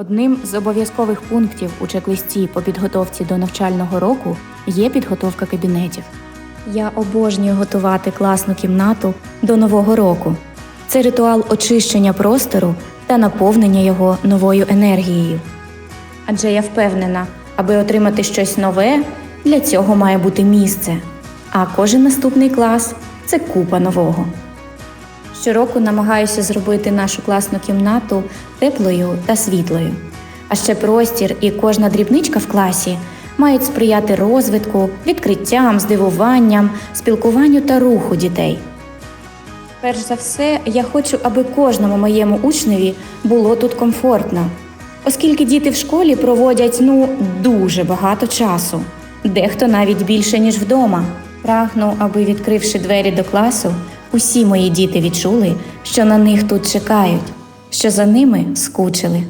Одним з обов'язкових пунктів у чек-листі по підготовці до навчального року є підготовка кабінетів. Я обожнюю готувати класну кімнату до нового року. Це ритуал очищення простору та наповнення його новою енергією. Адже я впевнена, аби отримати щось нове, для цього має бути місце. А кожен наступний клас це купа нового. Щороку намагаюся зробити нашу класну кімнату теплою та світлою. А ще простір і кожна дрібничка в класі мають сприяти розвитку, відкриттям, здивуванням, спілкуванню та руху дітей. Перш за все, я хочу, аби кожному моєму учневі було тут комфортно, оскільки діти в школі проводять ну дуже багато часу, дехто навіть більше ніж вдома. Прагну, аби відкривши двері до класу, усі мої діти відчули, що на них тут чекають, що за ними скучили.